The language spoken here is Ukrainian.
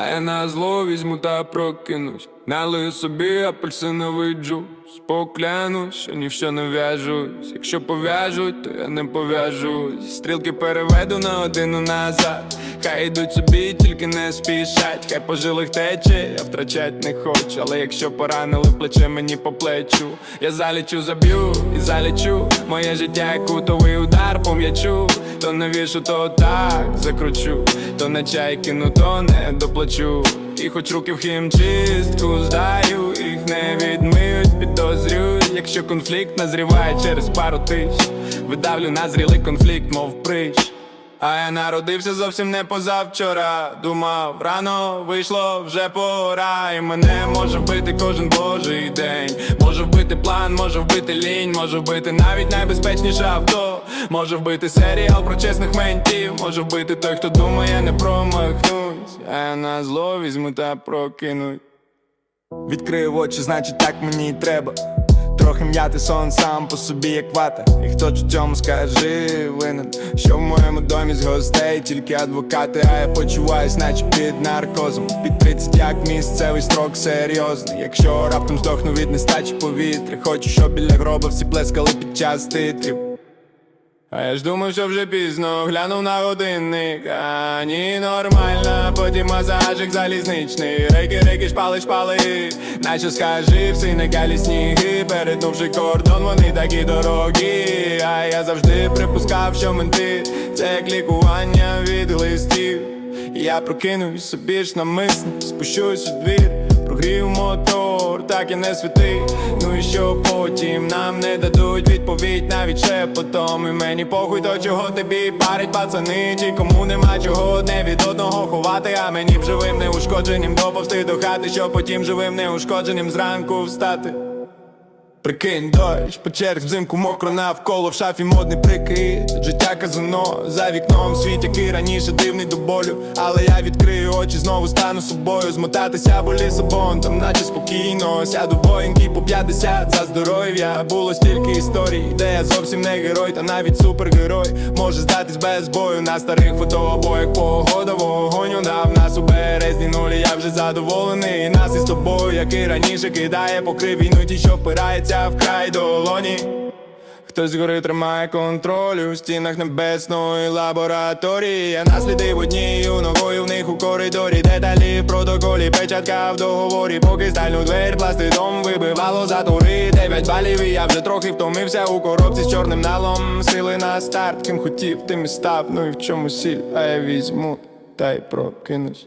А я на зло візьму та прокинусь. Налию собі апельсиновий джус. Поклянусь, що ні в що не в'яжусь. Якщо пов'яжуть, то я не пов'яжусь. Стрілки переведу на годину назад. Хай йдуть собі, тільки не спішать. Хай по жилих тече, я втрачать не хочу. Але якщо поранили плече мені по плечу, я залічу, заб'ю і залічу. Моє життя як кутовий удар по м'ячу. То не вішу, то так закручу, то на чай кину, то не доплачу. І хоч руки в хімчистку здаю, їх не відмиють, підозрюють, якщо конфлікт назріває через пару тисяч Видавлю назрілий конфлікт, мов прищ А я народився зовсім не позавчора. Думав, рано вийшло вже пора. І мене може вбити кожен божий день. Може вбити план, може вбити лінь, може вбити навіть найбезпечніше авто. Може вбити серіал про чесних ментів. Може вбити той, хто думає, не промахнусь. А я на зло візьму та прокинуть Відкрив очі, значить так мені й треба Трохи м'яти сон сам по собі, як вата. І хто ж у цьому скажи винен. Що в моєму домі з гостей? Тільки адвокати, а я почуваюсь, наче під наркозом. Під 30 як місцевий строк серйозний. Якщо раптом здохну від нестачі повітря Хочу, щоб біля гроба всі плескали під час титрів а я ж думав, що вже пізно. Глянув на годинник, а ні, нормально, потім масажик залізничний, рейки, рейки, шпали, шпали, наче скажи, всі некалі сніги, перетнувши кордон, вони такі дорогі, а я завжди припускав, що менти це як лікування від глистів. Я прокинусь собі ж намисно, спущусь у двір, прогрів мотор, так і не світи. Ну і що потім нам не дадуть відповідь навіть шепотом І мені похуй то чого тобі парить пацани Ті кому нема чого одне від одного ховати, а мені б живим неушкодженим доповсти до хати, щоб потім живим неушкодженим зранку встати. Прикинь, дощ, по черг взимку мокро навколо в шафі модний прикид. Життя казино, за вікном світ, який раніше дивний до болю. Але я відкрию очі, знову стану собою. Змотатися по лісабон, там наче спокійно. Сяду боїнький по 50 за здоров'я. Було стільки історій, де я зовсім не герой, та навіть супергерой. Може здатись без бою на старих фотообоях. Погода вогонь дав нас у березні нулі Я вже задоволений, нас із тобою, який раніше кидає покрив війну ті, що впирається в край долоні. Хтось згори тримає контроль у стінах небесної лабораторії. Я наслідив однією ногою в них у коридорі. Деталі в протоколі, печатка в договорі. Поки стальну двері пластидом вибивало затори Дев'ять балів і я вже трохи втомився. У коробці з чорним налом Сили на старт, ким хотів, тим і став Ну і в чому сіль, а я візьму та й прокинусь.